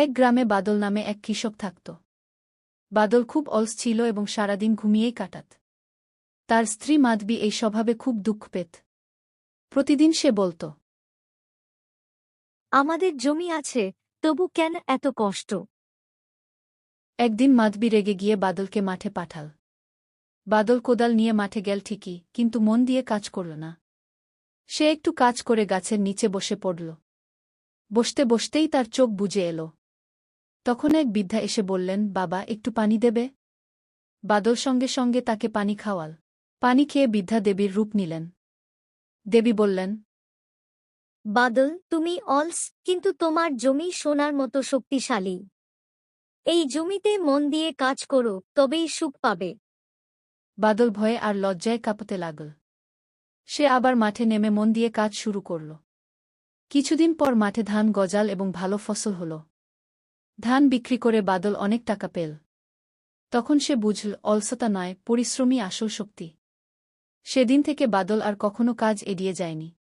এক গ্রামে বাদল নামে এক কৃষক থাকত। বাদল খুব অলস ছিল এবং সারাদিন ঘুমিয়েই কাটাত। তার স্ত্রী মাধবী এই স্বভাবে খুব দুঃখ পেত। প্রতিদিন সে বলত আমাদের জমি আছে তবু কেন এত কষ্ট? একদিন মাধবী রেগে গিয়ে বাদলকে মাঠে পাঠাল। বাদল কোদাল নিয়ে মাঠে গেল ঠিকই কিন্তু মন দিয়ে কাজ করল না। সে একটু কাজ করে গাছের নিচে বসে পড়ল। বসতে বসতেই তার চোখ বুজে এলো। তখন এক বৃদ্ধা এসে বললেন বাবা একটু পানি দেবে? বাদল সঙ্গে সঙ্গে তাকে পানি খাওয়াল। পানি খেয়ে বৃদ্ধা দেবীর রূপ নিলেন। দেবী বললেন বাদল তুমি অলস কিন্তু তোমার জমি সোনার মতো শক্তিশালী। এই জমিতে মন দিয়ে কাজ করো তবেই সুখ পাবে। বাদল ভয়ে আর লজ্জায় কাঁপতে লাগল। সে আবার মাঠে নেমে মন দিয়ে কাজ শুরু করল। কিছুদিন পর মাঠে ধান গজাল এবং ভালো ফসল হল। ধান বিক্রি করে বাদল অনেক টাকা পেল। তখন সে বুঝল, অলসতা নয় পরিশ্রমী আসল শক্তি। সেদিন থেকে বাদল আর কখনো কাজ এড়িয়ে যায়নি।